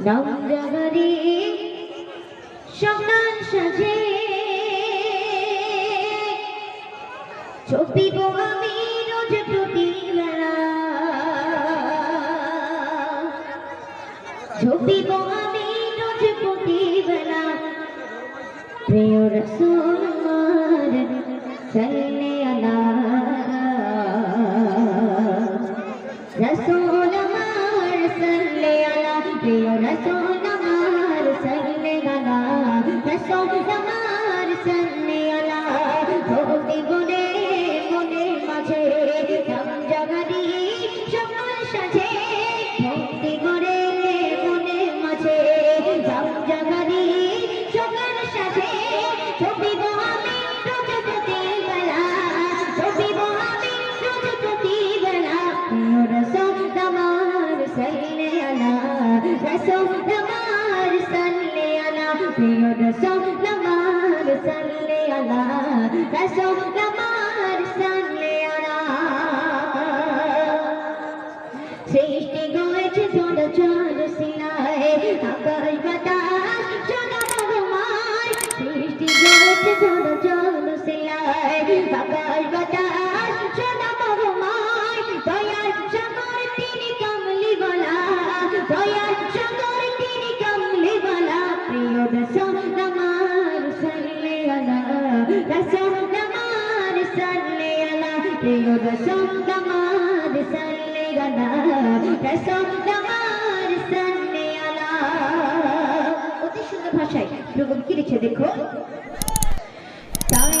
রমজাগরি সকাল সাজে। ছবিব আমি রোজ প্রতিবেলা। ছবিব আমি রোজ প্রতিবেলা। প্রিয় রসুল আমার रसो न मार सही न सम नमार আমার সাল্লে আলা প্রিয় রসুল আমার সাল্লে আলা রসুল আমার সাল্লে আলা সৃষ্টি গয়েছে ছোট সিনায় আকাশ বাতাস ছোট ভগবান সৃষ্টি গয়েছে ছোট সিনায় আকাশ বাতাস আলা প্রিয় রসুল আমার সাল্লে আলা অতি সুন্দর ভাষায় রকম কি দেখো তাই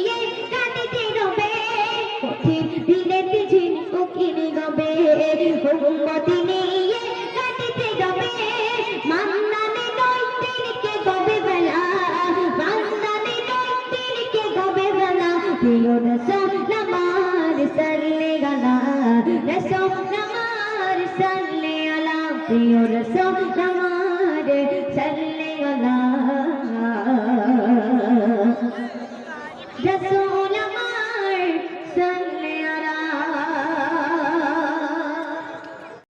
বেলা প্রিয় রসুল আমার সাল্লে গালা রসুল আমার সাল্লে আলা প্রিয় রসুল আমার সাল্লে আলা